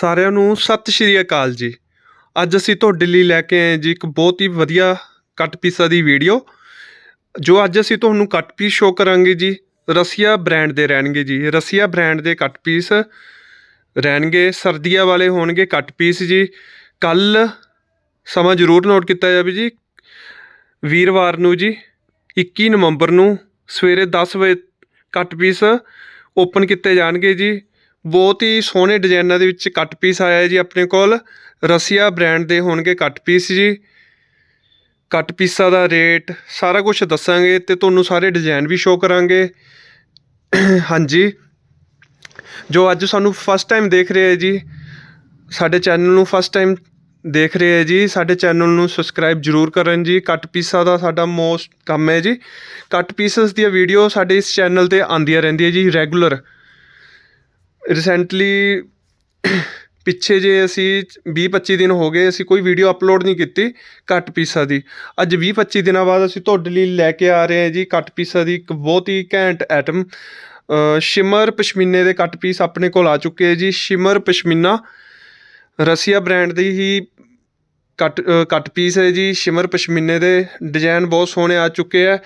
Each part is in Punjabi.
ਸਾਰਿਆਂ ਨੂੰ ਸਤਿ ਸ਼੍ਰੀ ਅਕਾਲ ਜੀ। ਅੱਜ ਅਸੀਂ ਤੁਹਾਡੇ ਲਈ ਲੈ ਕੇ ਆਏ ਜੀ ਇੱਕ ਬਹੁਤ ਹੀ ਵਧੀਆ ਕੱਟ ਪੀਸਾਂ ਦੀ ਵੀਡੀਓ, ਜੋ ਅੱਜ ਅਸੀਂ ਤੁਹਾਨੂੰ ਕੱਟ ਪੀਸ ਸ਼ੋ ਕਰਾਂਗੇ ਜੀ। ਰਸੀਆ ਬ੍ਰਾਂਡ ਦੇ ਰਹਿਣਗੇ ਜੀ। ਰਸੀਆ ਬ੍ਰਾਂਡ ਦੇ ਕੱਟ ਪੀਸ ਰਹਿਣਗੇ, ਸਰਦੀਆਂ ਵਾਲੇ ਹੋਣਗੇ ਕੱਟ ਪੀਸ ਜੀ। ਕੱਲ ਸਮਾਂ ਜ਼ਰੂਰ ਨੋਟ ਕੀਤਾ ਜਾਵੇ ਜੀ, ਵੀਰਵਾਰ ਨੂੰ ਜੀ 21 ਨਵੰਬਰ ਨੂੰ ਸਵੇਰੇ 10 ਵਜੇ ਕੱਟ ਪੀਸ ਓਪਨ ਕੀਤੇ ਜਾਣਗੇ ਜੀ। ਬਹੁਤ ਹੀ ਸੋਹਣੇ ਡਿਜ਼ਾਇਨਾਂ ਦੇ ਵਿੱਚ ਕੱਟ ਪੀਸ ਆਇਆ ਜੀ ਆਪਣੇ ਕੋਲ। ਰਸੀਆ ਬ੍ਰਾਂਡ ਦੇ ਹੋਣਗੇ ਕੱਟ ਪੀਸ ਜੀ। ਕੱਟ ਪੀਸਾਂ ਦਾ ਰੇਟ ਸਾਰਾ ਕੁਝ ਦੱਸਾਂਗੇ ਤੇ ਤੁਹਾਨੂੰ ਸਾਰੇ ਡਿਜ਼ਾਈਨ ਵੀ ਸ਼ੋਅ ਕਰਾਂਗੇ। ਹਾਂਜੀ। ਜੋ ਅੱਜ ਸਾਨੂੰ ਫਸਟ ਟਾਈਮ ਦੇਖ ਰਹੇ ਹੈ ਜੀ, ਸਾਡੇ ਚੈਨਲ ਨੂੰ ਫਸਟ ਟਾਈਮ ਦੇਖ ਰਹੇ ਹੈ ਜੀ, ਸਾਡੇ ਚੈਨਲ ਨੂੰ ਸਬਸਕ੍ਰਾਈਬ ਜਰੂਰ ਕਰਨ ਜੀ। ਕੱਟ ਪੀਸਾਂ ਦਾ ਸਾਡਾ ਮੋਸਟ ਕੰਮ ਹੈ ਜੀ। ਕੱਟ ਪੀਸਸ ਦੀਆਂ ਵੀਡੀਓ ਸਾਡੇ ਇਸ ਚੈਨਲ ਤੇ ਆਉਂਦੀਆਂ ਰਹਿੰਦੀਆਂ ਜੀ ਰੈਗੂਲਰ ਰੀਸੈਂਟਲੀ ਪਿੱਛੇ ਜੇ ਅਸੀਂ ਵੀਹ ਪੱਚੀ ਦਿਨ ਹੋ ਗਏ, ਅਸੀਂ ਕੋਈ ਵੀਡੀਓ ਅਪਲੋਡ ਨਹੀਂ ਕੀਤੀ ਕੱਟ ਪੀਸਾਂ ਦੀ। ਅੱਜ ਵੀਹ ਪੱਚੀ ਦਿਨਾਂ ਬਾਅਦ ਅਸੀਂ ਤੁਹਾਡੇ ਲਈ ਲੈ ਕੇ ਆ ਰਹੇ ਹਾਂ ਜੀ ਕੱਟ ਪੀਸਾਂ ਦੀ ਇੱਕ ਬਹੁਤ ਹੀ ਘੈਂਟ ਐਟਮ ਸ਼ਿਮਰ ਪਸ਼ਮੀਨੇ ਦੇ ਕੱਟ ਪੀਸ ਆਪਣੇ ਕੋਲ ਆ ਚੁੱਕੇ ਹੈ ਜੀ। ਸ਼ਿਮਰ ਪਸ਼ਮੀਨਾ ਰਸੀਆ ਬ੍ਰਾਂਡ ਦੀ ਹੀ ਕੱਟ ਕੱਟ ਪੀਸ ਹੈ ਜੀ। ਸ਼ਿਮਰ ਪਸ਼ਮੀਨੇ ਦੇ ਡਿਜ਼ਾਈਨ ਬਹੁਤ ਸੋਹਣੇ ਆ ਚੁੱਕੇ ਹੈ।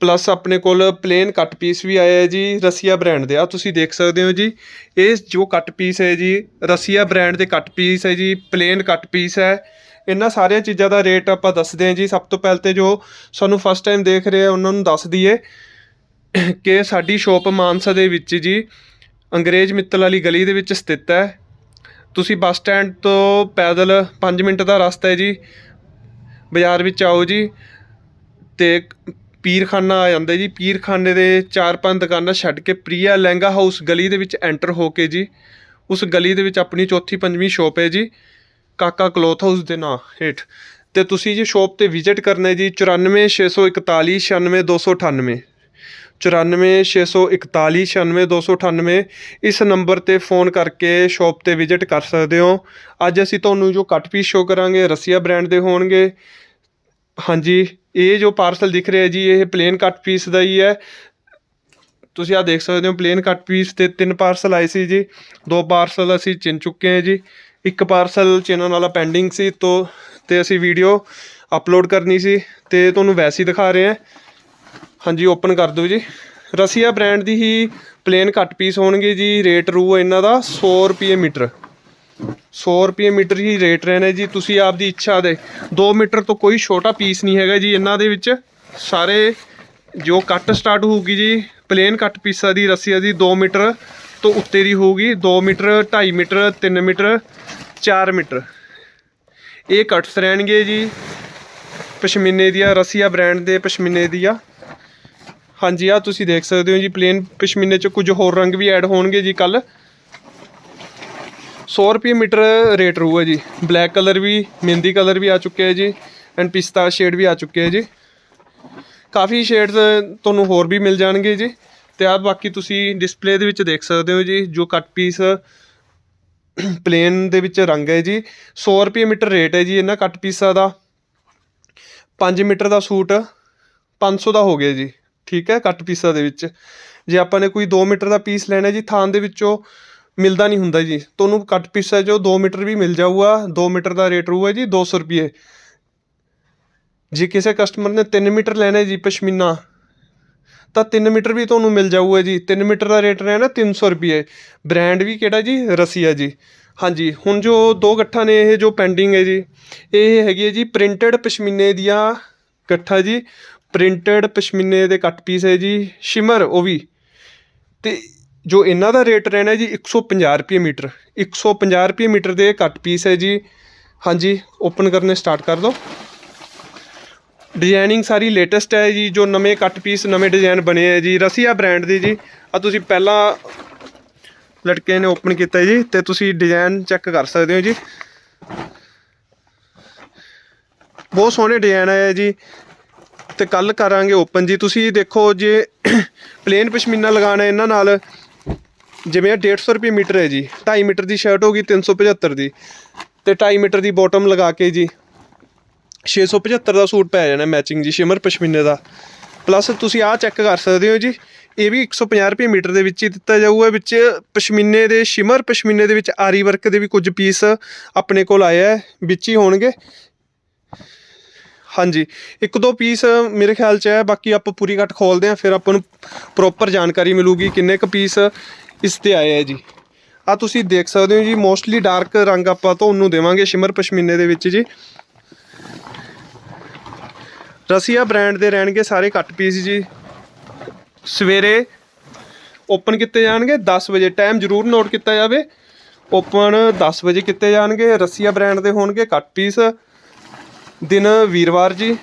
ਪਲੱਸ ਆਪਣੇ ਕੋਲ ਪਲੇਨ ਕੱਟ ਪੀਸ ਵੀ ਆਇਆ ਹੈ ਜੀ, ਰਸੀਆ ਬ੍ਰਾਂਡ ਦੇ। ਆ ਤੁਸੀਂ ਦੇਖ ਸਕਦੇ ਹੋ ਜੀ। ਇਹ ਜੋ ਕੱਟ ਪੀਸ ਹੈ ਜੀ, ਰਸੀਆ ਬ੍ਰਾਂਡ ਦੇ ਕੱਟ ਪੀਸ ਹੈ ਜੀ ਪਲੇਨ ਕੱਟ ਪੀਸ ਹੈ। ਇਹਨਾਂ ਸਾਰੀਆਂ ਚੀਜ਼ਾਂ ਦਾ ਰੇਟ ਆਪਾਂ ਦੱਸਦੇ ਹਾਂ ਜੀ। ਸਭ ਤੋਂ ਪਹਿਲ ਤੇ ਜੋ ਸਾਨੂੰ ਫਸਟ ਟਾਈਮ ਦੇਖ ਰਹੇ ਆ, ਉਹਨਾਂ ਨੂੰ ਦੱਸ ਦਈਏ ਕਿ ਸਾਡੀ ਸ਼ੋਪ ਮਾਨਸਾ ਦੇ ਵਿੱਚ ਜੀ, ਅੰਗਰੇਜ਼ ਮਿੱਤਲ ਵਾਲੀ ਗਲੀ ਦੇ ਵਿੱਚ ਸਥਿਤ ਹੈ। ਤੁਸੀਂ ਬੱਸ ਸਟੈਂਡ ਤੋਂ ਪੈਦਲ 5 ਮਿੰਟ ਦਾ ਰਸਤਾ ਹੈ ਜੀ। ਬਾਜ਼ਾਰ ਵਿੱਚ ਆਓ ਜੀ ਤੇ ਪੀਰਖਾਨਾ ਆ ਜਾਂਦਾ ਜੀ। ਪੀਰਖਾਨੇ ਦੇ ਚਾਰ ਪੰਜ ਦੁਕਾਨਾਂ ਛੱਡ ਕੇ ਪ੍ਰੀਆ ਲਹਿੰਗਾ ਹਾਊਸ ਗਲੀ ਦੇ ਵਿੱਚ ਐਂਟਰ ਹੋ ਕੇ ਜੀ। ਉਸ ਗਲੀ ਦੇ ਵਿੱਚ ਆਪਣੀ ਚੌਥੀ ਪੰਜਵੀਂ ਸ਼ੋਪ ਹੈ ਜੀ। ਕਾਕਾ ਕਲੋਥ ਹਾਊਸ ਦੇ ਨਾਂ ਹੇਠ। ਤੇ ਤੁਸੀਂ ਜੀ ਸ਼ੋਪ ਤੇ ਵਿਜ਼ਿਟ ਕਰਨਾ ਹੈ ਜੀ 94641 96298 9461496298 ਇਸ ਨੰਬਰ ਤੇ ਫੋਨ ਕਰਕੇ ਸ਼ਾਪ ਤੇ ਵਿਜ਼ਿਟ ਕਰ ਸਕਦੇ ਹੋ। ਅੱਜ ਅਸੀਂ ਤੁਹਾਨੂੰ ਜੋ ਕੱਟ ਪੀਸ ਸ਼ੋ ਕਰਾਂਗੇ, ਰਸੀਆ ਬ੍ਰਾਂਡ ਦੇ ਹੋਣਗੇ। ਹਾਂਜੀ। ਇਹ ਜੋ ਪਾਰਸਲ ਦਿਖ ਰਿਹਾ ਜੀ, ਇਹ ਪਲੇਨ ਕੱਟ ਪੀਸ ਦਾ ਹੀ ਹੈ। ਤੁਸੀਂ ਆ ਦੇਖ ਸਕਦੇ ਹੋ ਪਲੇਨ ਕੱਟ ਪੀਸ ਤੇ ਤਿੰਨ ਪਾਰਸਲ ਆਏ ਸੀ ਜੀ। ਦੋ ਪਾਰਸਲ ਅਸੀਂ ਚਿੰਨ ਚੁੱਕੇ ਹਾਂ ਜੀ। ਇੱਕ ਪਾਰਸਲ ਚਿੰਨਣ ਵਾਲਾ ਪੈਂਡਿੰਗ ਸੀ, ਤੋਂ ਤੇ ਅਸੀਂ ਵੀਡੀਓ ਅਪਲੋਡ ਕਰਨੀ ਸੀ, ਤੇ ਤੁਹਾਨੂੰ ਵੈਸੇ ਹੀ ਦਿਖਾ ਰਹੇ ਹਾਂ। ਹਾਂਜੀ ਓਪਨ ਕਰ ਦਿਓ ਜੀ। ਰਸੀਆ ਬ੍ਰਾਂਡ ਦੀ ਹੀ ਪਲੇਨ ਕੱਟ ਪੀਸ ਹੋਣਗੇ ਜੀ ਰੇਟ ਰੂ ਇਹਨਾਂ ਦਾ 100 ਰੁਪਏ ਮੀਟਰ। 100 ਰੁਪਏ ਮੀਟਰ ਹੀ ਰੇਟ ਰਹਿਣਾ ਜੀ, ਤੁਸੀਂ ਆਪਦੀ ਇੱਛਾ ਦੇ। 2 ਮੀਟਰ ਤੋਂ ਕੋਈ ਛੋਟਾ ਪੀਸ ਨਹੀਂ ਹੈਗਾ ਜੀ, ਇਹਨਾਂ ਦੇ ਵਿੱਚ ਸਾਰੇ ਜੋ ਕੱਟ ਸਟਾਰਟ ਹੋਊਗੀ ਜੀ ਪਲੇਨ ਕੱਟ ਪੀਸਾਂ ਦੀ ਰਸੀਆ ਦੀ 2 ਮੀਟਰ ਤੋਂ ਉੱਤੇ ਦੀ ਹੋਊਗੀ 2 ਮੀਟਰ 2.5 ਮੀਟਰ 3 ਮੀਟਰ 4 ਮੀਟਰ। ਇਹ ਕੱਟਸ ਰਹਿਣਗੇ ਜੀ, ਪਸ਼ਮੀਨੇ ਦੀਆਂ ਰਸੀਆ ਬ੍ਰਾਂਡ ਦੇ ਪਸ਼ਮੀਨੇ ਦੀਆਂ। ਹਾਂਜੀ ਆ ਤੁਸੀਂ ਦੇਖ ਸਕਦੇ ਹੋ ਜੀ ਪਲੇਨ ਪਸ਼ਮੀਨੇ ਚ ਕੁਝ ਹੋਰ ਰੰਗ ਵੀ ਐਡ ਹੋਣਗੇ ਜੀ ਕੱਲ 100 ਰੁਪਏ ਮੀਟਰ ਰੇਟ ਰਹੂਗਾ ਜੀ। ਬਲੈਕ ਕਲਰ ਵੀ, ਮਹਿੰਦੀ ਕਲਰ ਵੀ ਆ ਚੁੱਕਿਆ ਹੈ ਜੀ ਐਂਡ ਪਿਸਤਾ ਸ਼ੇਡ ਵੀ ਆ ਚੁੱਕੇ ਹੈ ਜੀ। ਕਾਫੀ ਸ਼ੇਡਸ ਤੁਹਾਨੂੰ ਹੋਰ ਵੀ ਮਿਲ ਜਾਣਗੇ ਜੀ ਤੇ ਆ ਬਾਕੀ ਤੁਸੀਂ ਡਿਸਪਲੇ ਦੇ ਵਿੱਚ ਦੇਖ ਸਕਦੇ ਹੋ ਜੀ, ਜੋ ਕੱਟ ਪੀਸ ਪਲੇਨ ਦੇ ਵਿੱਚ ਰੰਗ ਹੈ ਜੀ। 100 ਰੁਪਏ ਮੀਟਰ ਰੇਟ ਹੈ ਜੀ ਇਹਨਾਂ ਕੱਟ ਪੀਸਾਂ ਦਾ। 5 ਮੀਟਰ ਦਾ ਸੂਟ 500 ਦਾ ਹੋ ਗਿਆ ਜੀ, ਠੀਕ ਹੈ ਕੱਟ ਪੀਸਾਂ ਦੇ ਵਿੱਚ। ਜੇ ਆਪਾਂ ਨੇ ਕੋਈ 2 ਮੀਟਰ ਦਾ ਪੀਸ ਲੈਣਾ ਜੀ ਥਾਨ ਦੇ ਵਿੱਚੋਂ ਮਿਲਦਾ ਨਹੀਂ ਹੁੰਦਾ ਜੀ। ਤੁਹਾਨੂੰ ਕੱਟ ਪੀਸ ਹੈ ਜੋ 2 ਮੀਟਰ ਵੀ ਮਿਲ ਜਾਊਗਾ। 2 ਮੀਟਰ ਦਾ ਰੇਟ ਰਹੂਗਾ ਜੀ 200 ਰੁਪਏ। ਜੇ ਕਿਸੇ ਕਸਟਮਰ ਨੇ 3 ਮੀਟਰ ਲੈਣਾ ਜੀ ਪਸ਼ਮੀਨਾ, ਤਾਂ 3 ਮੀਟਰ ਵੀ ਤੁਹਾਨੂੰ ਮਿਲ ਜਾਊਗਾ ਜੀ। 3 ਮੀਟਰ ਦਾ ਰੇਟ ਰਹਿਣਾ 300 ਰੁਪਏ। ਬ੍ਰਾਂਡ ਵੀ ਕਿਹੜਾ ਜੀ? ਰਸੀਆ ਜੀ। ਹਾਂਜੀ, ਹੁਣ ਜੋ ਦੋ ਗੱਠਾਂ ਨੇ ਇਹ ਜੋ ਪੈਂਡਿੰਗ ਹੈ ਜੀ, ਇਹ ਹੈਗੀ ਹੈ ਜੀ ਪ੍ਰਿੰਟਡ ਪਸ਼ਮੀਨੇ ਦੀਆਂ ਗੱਠਾਂ ਜੀ। ਪ੍ਰਿੰਟਡ ਪਸ਼ਮੀਨੇ ਦੇ ਕੱਟ ਪੀਸ ਹੈ ਜੀ। ਸ਼ਿਮਰ ਉਹ ਵੀ। ਤੇ ਜੋ ਇਹਨਾਂ ਦਾ ਰੇਟ ਰਹਿਣਾ ਜੀ 150 ਰੁਪਏ ਮੀਟਰ। 150 ਰੁਪਏ ਮੀਟਰ ਦੇ ਕੱਟ ਪੀਸ ਹੈ ਜੀ। ਹਾਂਜੀ ਓਪਨ ਕਰਨੇ ਸਟਾਰਟ ਕਰ ਦਿਓ। ਡਿਜ਼ਾਈਨਿੰਗ ਸਾਰੀ ਲੇਟੈਸਟ ਹੈ ਜੀ, ਜੋ ਨਵੇਂ ਕੱਟ ਪੀਸ ਨਵੇਂ ਡਿਜ਼ਾਈਨ ਬਣੇ ਹੈ ਜੀ। ਰਸੀਆ ਬ੍ਰਾਂਡ ਦੇ ਜੀ। ਆ ਤੁਸੀਂ ਪਹਿਲਾਂ ਲੜਕੇ ਨੇ ਓਪਨ ਕੀਤਾ ਜੀ, ਤੇ ਤੁਸੀਂ ਡਿਜ਼ਾਈਨ ਚੈੱਕ ਕਰ ਸਕਦੇ ਹੋ ਜੀ। ਬਹੁਤ ਸੋਹਣੇ ਡਿਜ਼ਾਈਨ ਆਏ ਜੀ। ਤੇ ਕੱਲ ਕਰਾਂਗੇ ਓਪਨ ਜੀ। ਤੁਸੀਂ ਦੇਖੋ ਜੇ ਪਲੇਨ ਪਸ਼ਮੀਨਾ ਲਗਾਣਾ ਇਹਨਾਂ ਨਾਲ ਜਿਵੇਂ ਇਹ 150 ਰੁਪਏ ਮੀਟਰ ਹੈ ਜੀ 2.5 ਮੀਟਰ ਦੀ ਸ਼ਰਟ ਹੋ ਹੋਗੀ 375 ਦੀ ਤੇ 2.5 ਮੀਟਰ ਦੀ ਬਾਟਮ ਲਗਾ ਕੇ ਜੀ 675 ਦਾ ਸੂਟ ਪੈ ਜਾਣਾ ਮੈਚਿੰਗ ਜੀ, ਸ਼ਿਮਰ ਪਸ਼ਮੀਨੇ ਦਾ। ਪਲੱਸ ਤੁਸੀਂ ਆਹ ਚੈੱਕ ਕਰ ਸਕਦੇ ਹੋ ਜੀ, ਇਹ ਵੀ 150 ਰੁਪਏ ਮੀਟਰ ਦੇ ਵਿੱਚ ਹੀ ਦਿੱਤਾ ਜਾਊਗਾ, ਵਿੱਚ ਪਸ਼ਮੀਨੇ ਦੇ, ਸ਼ਿਮਰ ਪਸ਼ਮੀਨੇ ਦੇ ਵਿੱਚ ਆਰੀ ਵਰਕ ਦੇ ਵੀ ਕੁਝ ਪੀਸ ਆਪਣੇ ਕੋਲ ਆਇਆ ਹੈ ਵਿੱਚ ਹੀ ਹੋਣਗੇ। ਹਾਂਜੀ, ਇੱਕ ਦੋ ਪੀਸ ਮੇਰੇ ਖਿਆਲ 'ਚ ਹੈ, ਬਾਕੀ ਆਪਾਂ ਪੂਰੀ ਕੱਟ ਖੋਲਦੇ ਹਾਂ, ਫਿਰ ਆਪਾਂ ਨੂੰ ਪ੍ਰੋਪਰ ਜਾਣਕਾਰੀ ਮਿਲੂਗੀ ਕਿੰਨੇ ਕੁ ਪੀਸ ਇਸ ਤੇ ਆਏ ਹੈ ਜੀ। ਆ ਤੁਸੀਂ ਦੇਖ ਸਕਦੇ ਹੋ ਜੀ ਮੋਸਟਲੀ ਡਾਰਕ ਰੰਗ ਆਪਾਂ ਤੁਹਾਨੂੰ ਦੇਵਾਂਗੇ ਸ਼ਿਮਰ ਪਸ਼ਮੀਨੇ ਦੇ ਵਿੱਚ ਜੀ। ਰਸੀਆ ਬ੍ਰਾਂਡ ਦੇ ਰਹਿਣਗੇ ਸਾਰੇ ਕੱਟ ਪੀਸ ਜੀ। ਸਵੇਰੇ ਓਪਨ ਕੀਤੇ ਜਾਣਗੇ 10 ਵਜੇ ਟਾਈਮ ਜ਼ਰੂਰ ਨੋਟ ਕੀਤਾ ਜਾਵੇ। ਓਪਨ 10 ਵਜੇ ਕੀਤੇ ਜਾਣਗੇ, ਰਸੀਆ ਬ੍ਰਾਂਡ ਦੇ ਹੋਣਗੇ ਕੱਟ ਪੀਸ ਦਿਨ ਵੀਰਵਾਰ ਜੀ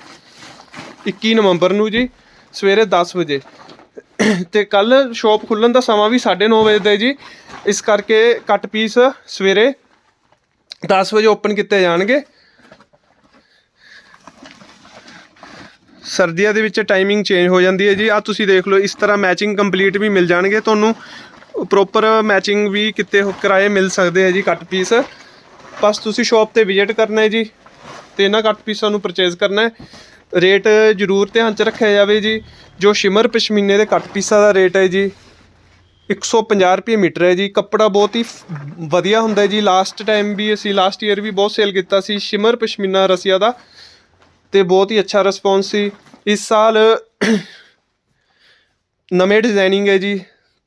21 ਨਵੰਬਰ ਨੂੰ ਜੀ, ਸਵੇਰੇ 10 ਵਜੇ। ਤੇ ਕੱਲ ਸ਼ਾਪ ਖੁੱਲਣ ਦਾ ਸਮਾਂ ਵੀ 9:30 ਵਜੇ ਦਾ ਹੈ ਜੀ। ਇਸ ਕਰਕੇ ਕੱਟ ਪੀਸ ਸਵੇਰੇ 10 ਵਜੇ ਓਪਨ ਕੀਤੇ ਜਾਣਗੇ। ਸਰਦੀਆਂ ਦੇ ਵਿੱਚ ਟਾਈਮਿੰਗ ਚੇਂਜ ਹੋ ਜਾਂਦੀ ਹੈ ਜੀ। ਆ ਤੁਸੀਂ ਦੇਖ ਲਓ, ਇਸ ਤਰ੍ਹਾਂ ਮੈਚਿੰਗ ਕੰਪਲੀਟ ਵੀ ਮਿਲ ਜਾਣਗੇ। ਤੁਹਾਨੂੰ ਪ੍ਰੋਪਰ ਮੈਚਿੰਗ ਵੀ ਕਿਤੇ ਹੋ- ਕਿਰਾਏ ਮਿਲ ਸਕਦੇ ਆ ਜੀ ਕੱਟ ਪੀਸ। ਬਸ ਤੁਸੀਂ ਸ਼ਾਪ ਤੇ ਵਿਜ਼ਿਟ ਕਰਨਾ ਹੈ ਜੀ ਤੇ ਇਹਨਾਂ ਕੱਟ ਪੀਸਾਂ ਨੂੰ ਪਰਚੇਜ਼ ਕਰਨਾ ਹੈ। ਰੇਟ ਜ਼ਰੂਰ ਧਿਆਨ ਚ ਰੱਖਿਆ ਜਾਵੇ ਜੀ। ਜੋ ਸ਼ਿਮਰ ਪਸ਼ਮੀਨੇ ਦੇ ਕੱਟ ਪੀਸਾਂ ਦਾ ਰੇਟ ਹੈ ਜੀ 150 ਰੁਪਏ ਮੀਟਰ ਹੈ ਜੀ। ਕੱਪੜਾ ਬਹੁਤ ਹੀ ਵਧੀਆ ਹੁੰਦਾ ਜੀ। ਲਾਸਟ ਟਾਈਮ ਵੀ ਅਸੀਂ, ਲਾਸਟ ਈਅਰ ਵੀ ਬਹੁਤ ਸੇਲ ਕੀਤਾ ਸੀ ਸ਼ਿਮਰ ਪਸ਼ਮੀਨਾ ਰਸੀਆ ਦਾ ਤੇ ਬਹੁਤ ਹੀ ਅੱਛਾ ਰਿਸਪੌਂਸ ਸੀ। ਇਸ ਸਾਲ ਨਵੇਂ ਡਿਜ਼ਾਈਨਿੰਗ ਹੈ ਜੀ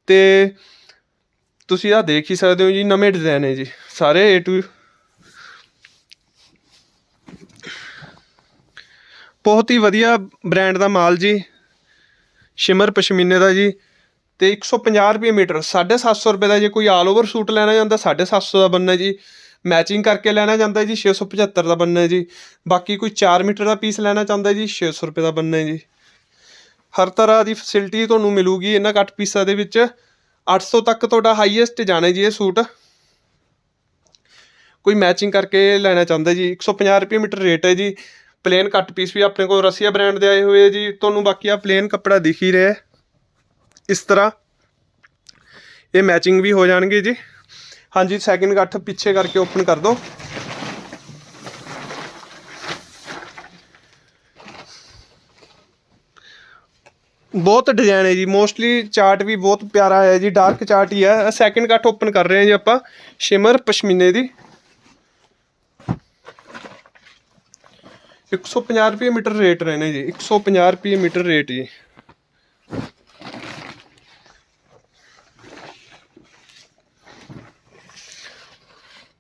ਤੇ ਤੁਸੀਂ ਆ ਦੇਖ ਹੀ ਸਕਦੇ ਹੋ ਜੀ, ਨਵੇਂ ਡਿਜ਼ਾਈਨ ਹੈ ਜੀ। ਸਾਰੇ A to ਬਹੁਤ ਹੀ ਵਧੀਆ ਬ੍ਰਾਂਡ ਦਾ ਮਾਲ ਜੀ। ਸ਼ਿਮਰ ਪਸ਼ਮੀਨੇ ਦਾ ਜੀ। ਤੇ 150 ਰੁਪਏ ਮੀਟਰ 750 ਰੁਪਏ ਦਾ ਜੇ ਕੋਈ ਆਲ ਓਵਰ ਸੂਟ ਲੈਣਾ ਜਾਂਦਾ 750 ਦਾ ਬੰਨਾ ਜੀ। ਮੈਚਿੰਗ ਕਰਕੇ ਲੈਣਾ ਜਾਂਦਾ ਜੀ 675 ਦਾ ਬੰਨਾ ਜੀ। ਬਾਕੀ ਕੋਈ 4 ਮੀਟਰ ਦਾ ਪੀਸ ਲੈਣਾ ਚਾਹੁੰਦਾ ਜੀ 600 ਰੁਪਏ ਦਾ ਬੰਨਾ ਜੀ। ਹਰ ਤਰ੍ਹਾਂ ਦੀ ਫੈਸਿਲਿਟੀ ਤੁਹਾਨੂੰ ਮਿਲੂਗੀ ਇਹਨਾਂ ਕੱਟ ਪੀਸਾਂ ਦੇ ਵਿੱਚ। 800 ਤੱਕ ਤੁਹਾਡਾ ਹਾਈਐਸਟ ਜਾਣਾ ਜੀ ਇਹ ਸੂਟ। ਕੋਈ ਮੈਚਿੰਗ ਕਰਕੇ ਲੈਣਾ ਚਾਹੁੰਦਾ ਜੀ। 150 ਰੁਪਏ ਮੀਟਰ ਰੇਟ ਹੈ ਜੀ। ਪਲੇਨ ਕੱਟ ਪੀਸ ਵੀ ਆਪਣੇ ਕੋਲ ਰਸੀਆ ਬ੍ਰਾਂਡ ਦੇ ਆਏ ਹੋਏ ਆ ਜੀ। ਤੁਹਾਨੂੰ ਬਾਕੀ ਆ ਪਲੇਨ ਕੱਪੜਾ ਦਿਖ ਹੀ ਰਿਹਾ ਇਸ ਤਰ੍ਹਾਂ ਇਹ ਮੈਚਿੰਗ ਵੀ ਹੋ ਜਾਣਗੇ ਜੀ। ਹਾਂਜੀ ਸੈਕਿੰਡ ਗੱਠ ਪਿੱਛੇ ਕਰਕੇ ਓਪਨ ਕਰ ਦਿਓ। ਬਹੁਤ ਡਿਜ਼ਾਈਨ ਹੈ ਜੀ। ਮੋਸਟਲੀ ਚਾਰਟ ਵੀ ਬਹੁਤ ਪਿਆਰਾ ਹੈ ਜੀ। ਡਾਰਕ ਚਾਰਟ ਹੀ ਹੈ। ਸੈਕਿੰਡ ਕੱਟ ਓਪਨ ਕਰ ਰਹੇ ਹਾਂ ਜੀ ਆਪਾਂ। ਸ਼ਿਮਰ ਪਸ਼ਮੀਨੇ ਦੀ। 150 ਰੁਪਏ ਮੀਟਰ ਰੇਟ ਰਹਿਣੇ ਜੀ 150 ਰੁਪਏ ਮੀਟਰ ਰੇਟ ਜੀ।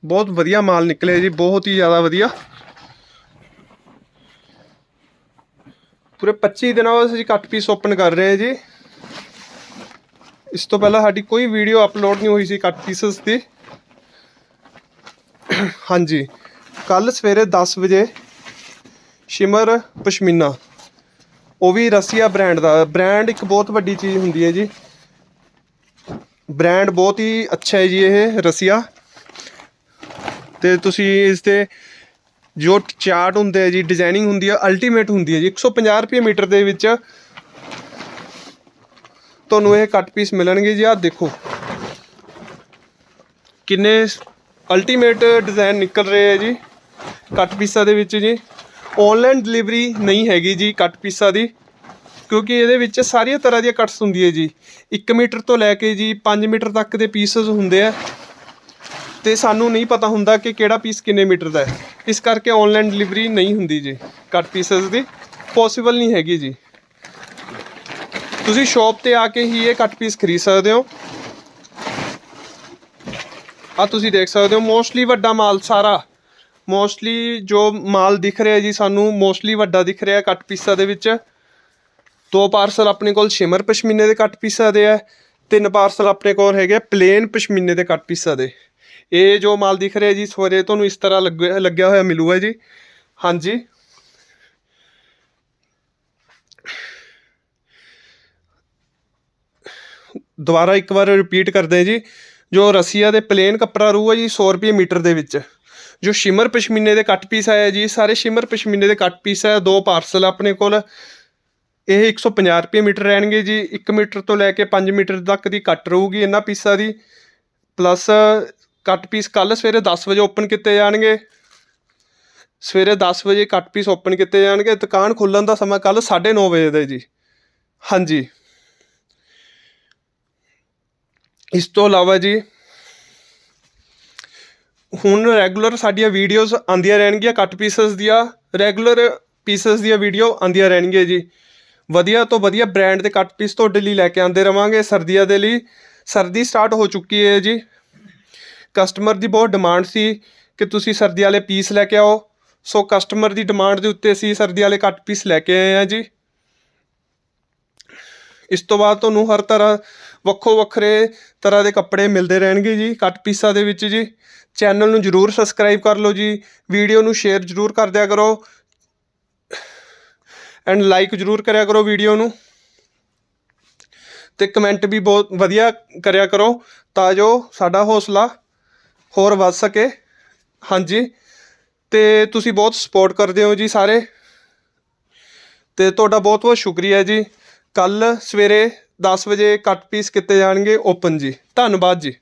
ਬਹੁਤ ਵਧੀਆ ਮਾਲ ਨਿਕਲਿਆ ਜੀ, ਬਹੁਤ ਹੀ ਜ਼ਿਆਦਾ ਵਧੀਆ। ਪੂਰੇ 25 ਦਿਨਾਂ ਬਾਅਦ ਅਸੀਂ ਕੱਟ ਪੀਸ ਓਪਨ ਕਰ ਰਹੇ ਹਾਂ ਜੀ। ਇਸ ਤੋਂ ਪਹਿਲਾਂ ਸਾਡੀ ਕੋਈ ਵੀਡੀਓ ਅਪਲੋਡ ਨਹੀਂ ਹੋਈ ਸੀ ਕੱਟ ਪੀਸਸ ਦੀ। ਹਾਂਜੀ ਕੱਲ ਸਵੇਰੇ 10 ਵਜੇ ਸ਼ਿਮਰ ਪਸ਼ਮੀਨਾ। ਉਹ ਵੀ ਰਸੀਆ ਬ੍ਰਾਂਡ ਦਾ। ਬ੍ਰਾਂਡ ਇੱਕ ਬਹੁਤ ਵੱਡੀ ਚੀਜ਼ ਹੁੰਦੀ ਹੈ ਜੀ। ਬ੍ਰਾਂਡ ਬਹੁਤ ਹੀ ਅੱਛਾ ਹੈ ਜੀ ਇਹ ਰਸੀਆ। ਤੇ ਤੁਸੀਂ ਇਸ ਦੇ ਜੋ ਚਾਰਟ ਹੁੰਦੇ ਆ ਜੀ ਡਿਜ਼ਾਈਨਿੰਗ ਹੁੰਦੀ ਆ ਅਲਟੀਮੇਟ ਹੁੰਦੀ ਹੈ ਜੀ। 150 ਰੁਪਏ ਮੀਟਰ ਦੇ ਵਿੱਚ ਤੁਹਾਨੂੰ ਇਹ ਕੱਟ ਪੀਸ ਮਿਲਣਗੇ ਜੀ। ਆ ਦੇਖੋ। ਕਿੰਨੇ ਅਲਟੀਮੇਟ ਡਿਜ਼ਾਈਨ ਨਿਕਲ ਰਹੇ ਆ ਜੀ। ਕੱਟ ਪੀਸਾਂ ਦੇ ਵਿੱਚ ਜੀ। ਆਨਲਾਈਨ ਡਿਲੀਵਰੀ ਨਹੀਂ ਹੈਗੀ ਜੀ ਕੱਟ ਪੀਸਾਂ ਦੀ, ਕਿਉਂਕਿ ਇਹਦੇ ਵਿੱਚ ਸਾਰੀਆਂ ਤਰ੍ਹਾਂ ਦੀਆਂ ਕੱਟਸ ਹੁੰਦੀ ਹੈ ਜੀ। 1 ਮੀਟਰ ਤੋਂ ਲੈ ਕੇ ਜੀ 5 ਮੀਟਰ ਤੱਕ ਦੇ ਪੀਸਸ ਹੁੰਦੇ ਆ। ਤੇ ਸਾਨੂੰ ਨਹੀਂ ਪਤਾ ਹੁੰਦਾ ਕਿ ਕਿਹੜਾ ਪੀਸ ਕਿੰਨੇ ਮੀਟਰ ਦਾ ਹੈ। ਇਸ ਕਰਕੇ ਆਨਲਾਈਨ ਡਿਲੀਵਰੀ ਨਹੀਂ ਹੁੰਦੀ ਜੀ ਕੱਟ ਪੀਸਸ ਦੀ। ਪੋਸੀਬਲ ਨਹੀਂ ਹੈਗੀ ਜੀ। ਤੁਸੀਂ ਸ਼ਾਪ ਤੇ ਆ ਕੇ ਹੀ ਇਹ ਕੱਟ ਪੀਸ ਖਰੀਦ ਸਕਦੇ ਹੋ। ਆ ਤੁਸੀਂ ਦੇਖ ਸਕਦੇ ਹੋ ਮੋਸਟਲੀ ਵੱਡਾ ਮਾਲ ਸਾਰਾ ਮੋਸਟਲੀ ਜੋ ਮਾਲ ਦਿਖ ਰਿਹਾ ਜੀ, ਸਾਨੂੰ ਮੋਸਟਲੀ ਵੱਡਾ ਦਿਖ ਰਿਹਾ ਕੱਟ ਪੀਸਾਂ ਦੇ ਵਿੱਚ। ਦੋ ਪਾਰਸਲ ਆਪਣੇ ਕੋਲ ਸ਼ਿਮਰ ਪਸ਼ਮੀਨੇ ਦੇ ਕੱਟ ਪੀਸਾਂ ਦੇ ਹੈ ਤਿੰਨ ਪਾਰਸਲ ਆਪਣੇ ਕੋਲ ਹੈਗੇ ਪਲੇਨ ਪਸ਼ਮੀਨੇ ਦੇ ਕੱਟ ਪੀਸਾਂ ਦੇ। ਇਹ ਜੋ ਮਾਲ ਦਿਖ ਰਿਹਾ ਜੀ, ਸਵੇਰੇ ਤੁਹਾਨੂੰ ਇਸ ਤਰ੍ਹਾਂ ਲੱਗ- ਲੱਗਿਆ ਹੋਇਆ ਮਿਲੂਗਾ ਜੀ। ਹਾਂਜੀ। ਦੁਬਾਰਾ ਇੱਕ ਵਾਰ ਰਿਪੀਟ ਕਰਦੇ ਜੀ। ਜੋ ਰਸੀਆ ਦੇ ਪਲੇਨ ਕੱਪੜਾ ਰਹੂਗਾ ਜੀ 100 ਰੁਪਏ ਮੀਟਰ ਦੇ ਵਿੱਚ। ਜੋ ਸ਼ਿਮਰ ਪਸ਼ਮੀਨੇ ਦੇ ਕੱਟ ਪੀਸ ਆਇਆ ਜੀ, ਸਾਰੇ ਸ਼ਿਮਰ ਪਸ਼ਮੀਨੇ ਦੇ ਕੱਟ ਪੀਸ ਹੈ ਦੋ ਪਾਰਸਲ ਆਪਣੇ ਕੋਲ। ਇਹ 150 ਰੁਪਏ ਮੀਟਰ ਰਹਿਣਗੇ ਜੀ 1 ਮੀਟਰ ਤੋਂ ਲੈ ਕੇ 5 ਮੀਟਰ ਤੱਕ ਦੀ ਕੱਟ ਰਹੂਗੀ ਇਹਨਾਂ ਪੀਸਾਂ ਦੀ। ਪਲੱਸ ਕੱਟ ਪੀਸ ਕੱਲ ਸਵੇਰੇ 10 ਵਜੇ ਓਪਨ ਕੀਤੇ ਜਾਣਗੇ। ਸਵੇਰੇ 10 ਵਜੇ ਕੱਟ ਪੀਸ ਓਪਨ ਕੀਤੇ ਜਾਣਗੇ। ਦੁਕਾਨ ਖੁੱਲਣ ਦਾ ਸਮਾਂ ਕੱਲ 9:30 ਵਜੇ ਦਾ ਜੀ। ਹਾਂਜੀ। ਇਸ ਤੋਂ ਇਲਾਵਾ ਜੀ ਹੁਣ ਰੈਗੂਲਰ ਸਾਡੀਆਂ ਵੀਡੀਓਜ਼ ਆਉਂਦੀਆਂ ਰਹਿਣਗੀਆਂ ਕੱਟ ਪੀਸਸ ਦੀਆਂ ਰੈਗੂਲਰ ਪੀਸਸ ਦੀਆਂ ਵੀਡੀਓ ਆਉਂਦੀਆਂ ਰਹਿਣਗੀਆਂ ਜੀ। ਵਧੀਆ ਤੋਂ ਵਧੀਆ ਬ੍ਰਾਂਡ ਦੇ ਕੱਟ ਪੀਸ ਤੁਹਾਡੇ ਲਈ ਲੈ ਕੇ ਆਉਂਦੇ ਰਵਾਂਗੇ ਸਰਦੀਆਂ ਦੇ ਲਈ। ਸਰਦੀ ਸਟਾਰਟ ਹੋ ਚੁੱਕੀ ਹੈ ਜੀ। ਕਸਟਮਰ ਦੀ ਬਹੁਤ ਡਿਮਾਂਡ ਸੀ ਕਿ ਤੁਸੀਂ ਸਰਦੀ ਵਾਲੇ ਪੀਸ ਲੈ ਕੇ ਆਓ। ਸੋ ਕਸਟਮਰ ਦੀ ਡਿਮਾਂਡ ਦੇ ਉੱਤੇ ਅਸੀਂ ਸਰਦੀ ਵਾਲੇ ਕੱਟ ਪੀਸ ਲੈ ਕੇ ਆਏ ਹਾਂ ਜੀ। ਇਸ ਤੋਂ ਬਾਅਦ ਤੁਹਾਨੂੰ ਹਰ ਤਰ੍ਹਾਂ ਵੱਖੋ ਵੱਖਰੇ ਤਰ੍ਹਾਂ ਦੇ ਕੱਪੜੇ ਮਿਲਦੇ ਰਹਿਣਗੇ ਜੀ, ਕੱਟ ਪੀਸਾਂ ਦੇ ਵਿੱਚ ਜੀ। ਚੈਨਲ ਨੂੰ ਜਰੂਰ ਸਬਸਕ੍ਰਾਈਬ ਕਰ ਲਓ ਜੀ। ਵੀਡੀਓ ਨੂੰ ਸ਼ੇਅਰ ਜਰੂਰ ਕਰ ਦਿਆ ਕਰੋ। ਐਂਡ ਲਾਈਕ ਜਰੂਰ ਕਰਿਆ ਕਰੋ ਵੀਡੀਓ ਨੂੰ। ਤੇ ਕਮੈਂਟ ਵੀ ਬਹੁਤ ਵਧੀਆ ਕਰਿਆ ਕਰੋ ਤਾਂ ਜੋ ਸਾਡਾ ਹੌਸਲਾ ਹੋਰ ਵੱਧ ਸਕੇ। ਹਾਂਜੀ। ਤੇ ਤੁਸੀਂ ਬਹੁਤ ਸਪੋਰਟ ਕਰਦੇ ਹੋ ਜੀ ਸਾਰੇ। ਤੇ ਤੁਹਾਡਾ ਬਹੁਤ ਬਹੁਤ ਸ਼ੁਕਰੀਆ ਜੀ। ਕੱਲ ਸਵੇਰੇ 10 ਵਜੇ ਕੱਟ ਪੀਸ ਕੀਤੇ ਜਾਣਗੇ ਓਪਨ ਜੀ। ਧੰਨਵਾਦ ਜੀ।